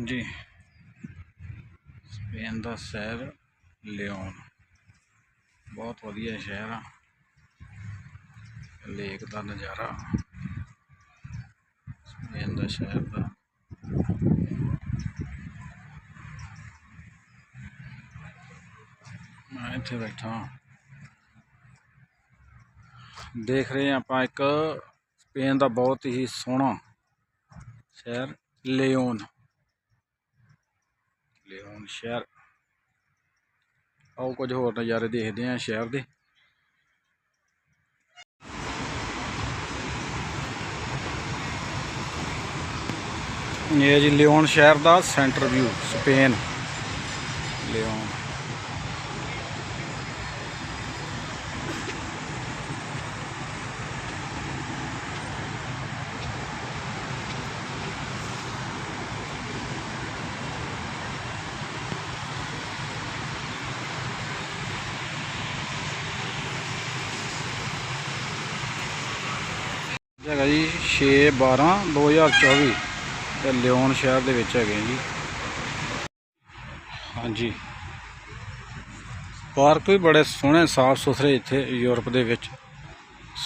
ਹਾਂਜੀ। ਸਪੇਨ ਦਾ ਸ਼ਹਿਰ ਲਿਓਨ। ਬਹੁਤ ਵਧੀਆ ਸ਼ਹਿਰ ਆ। ਲੇਕ ਦਾ ਨਜ਼ਾਰਾ। ਸਪੇਨ ਦਾ ਸ਼ਹਿਰ ਦਾ। ਮੈਂ ਇੱਥੇ ਬੈਠਾ। ਦੇਖ ਰਹੇ ਆਪਾਂ ਇੱਕ ਸਪੇਨ ਦਾ ਬਹੁਤ ਹੀ ਸੋਹਣਾ ਸ਼ਹਿਰ ਲਿਓਨ। ਲਿਓਨ ਸ਼ਹਿਰ। ਆਓ ਕੁਝ ਹੋਰ ਨਜ਼ਾਰੇ ਦੇਖਦੇ ਹਾਂ ਸ਼ਹਿਰ ਦੇ। ਇਹ ਜੀ ਲਿਓਨ ਸ਼ਹਿਰ ਦਾ ਸੈਂਟਰ ਵਿਊ ਸਪੇਨ। ਲਿਓਨ। ਹੈਗਾ ਜੀ 6 12 2024 ਤੇ ਲਿਓਨ ਸ਼ਹਿਰ ਦੇ ਵਿੱਚ ਹੈਗੇ ਜੀ। ਹਾਂਜੀ। ਪਾਰਕ ਵੀ ਬੜੇ ਸੋਹਣੇ, ਸਾਫ਼ ਸੁਥਰੇ ਇੱਥੇ ਯੂਰਪ ਦੇ ਵਿੱਚ।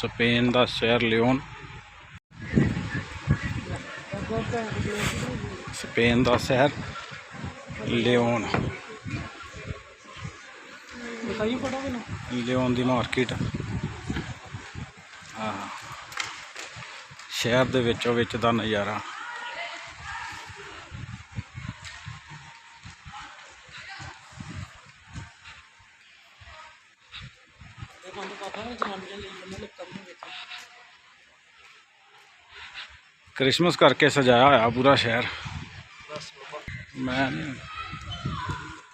ਸਪੇਨ ਦਾ ਸ਼ਹਿਰ ਲਿਓਨ। ਸਪੇਨ ਦਾ ਸ਼ਹਿਰ ਲਿਓਨ। ਲਿਓਨ ਦੀ ਮਾਰਕੀਟ। ਆ ਸ਼ਹਿਰ ਦੇ ਵਿੱਚੋਂ ਵਿੱਚ ਦਾ ਨਜ਼ਾਰਾ। ਇਹ ਕ੍ਰਿਸਮਸ ਕਰਕੇ ਸਜਾਇਆ ਹੋਇਆ ਪੂਰਾ ਸ਼ਹਿਰ। ਮੈਂ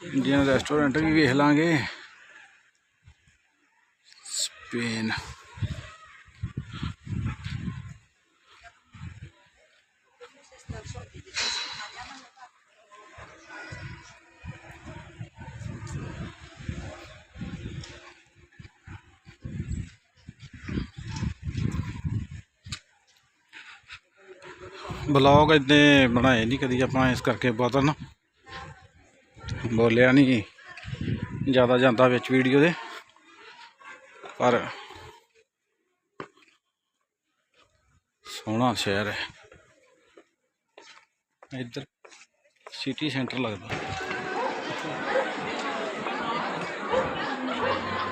ਇੰਡੀਅਨ ਰੈਸਟੋਰੈਂਟ ਵੀ ਵੇਖ ਲਾਂਗੇ। ਸਪੇਨ। ਬਲੌਗ ਇੱਦਾਂ ਬਣਾਏ ਨਹੀਂ ਕਦੀ ਆਪਾਂ, ਇਸ ਕਰਕੇ ਬਹੁਤਾ ਨਾ ਬੋਲਿਆ ਨਹੀਂ ਜ਼ਿਆਦਾ ਜਾਂਦਾ ਵਿੱਚ ਵੀਡੀਓ ਦੇ, ਪਰ ਸੋਹਣਾ ਸ਼ਹਿਰ ਹੈ। ਇੱਧਰ ਸਿਟੀ ਸੈਂਟਰ ਲੱਗਦਾ।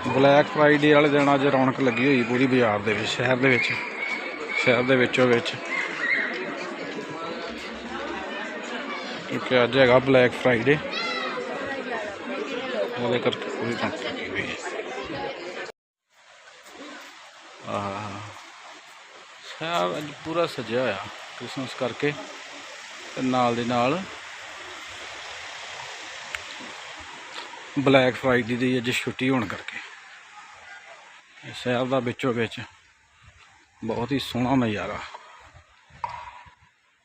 ਬਲੈਕ ਫਰਾਈਡੇ ਵਾਲੇ ਦਿਨ ਅੱਜ ਰੌਣਕ ਲੱਗੀ ਹੋਈ ਪੂਰੀ ਬਾਜ਼ਾਰ ਦੇ ਵਿੱਚ, ਸ਼ਹਿਰ ਦੇ ਵਿੱਚ, ਸ਼ਹਿਰ ਦੇ ਵਿੱਚੋਂ ਵਿੱਚ। ਕਿਉਂਕਿ ਅੱਜ ਹੈਗਾ ਬਲੈਕ ਫਰਾਈਡੇ ਉਹਦੇ ਕਰਕੇ ਪੂਰੀ ਰੌਣਕ ਲੱਗੀ ਹੋਈ ਹੈ ਆਹ ਸ਼ਹਿਰ ਅੱਜ ਪੂਰਾ ਸਜਿਆ ਹੋਇਆ ਕ੍ਰਿਸਮਸ ਕਰਕੇ ਤੇ ਨਾਲ ਦੇ ਨਾਲ ਬਲੈਕ ਫਰਾਈਡੇ ਦੀ ਅੱਜ ਛੁੱਟੀ ਹੋਣ ਕਰਕੇ। ਸ਼ਹਿਰ ਦਾ ਵਿੱਚੋਂ ਵਿੱਚ ਬਹੁਤ ਹੀ ਸੋਹਣਾ ਨਜ਼ਾਰਾ।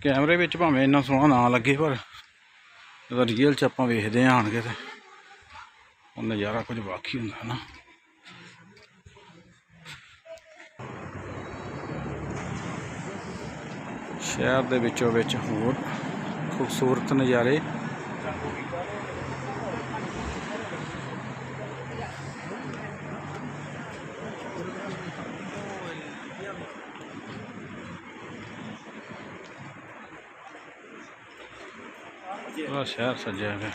ਕੈਮਰੇ ਵਿੱਚ ਭਾਵੇਂ ਇੰਨਾ ਸੋਹਣਾ ਨਾ ਲੱਗੇ, ਪਰ ਜਦੋਂ ਰੀਅਲ ਚ ਆਪਾਂ ਵੇਖਦੇ ਆਂ ਆਣਗੇ ਤੇ ਉਹ ਨਜ਼ਾਰਾ ਕੁਝ ਬਾਕੀ ਹੁੰਦਾ ਹੈ ਨਾ। ਸ਼ਹਿਰ ਦੇ ਵਿੱਚੋਂ ਵਿੱਚ ਹੋਰ ਖੂਬਸੂਰਤ ਨਜ਼ਾਰੇ ਪੂਰਾ ਸ਼ਹਿਰ ਸਜਿਆ ਹੋਇਆ।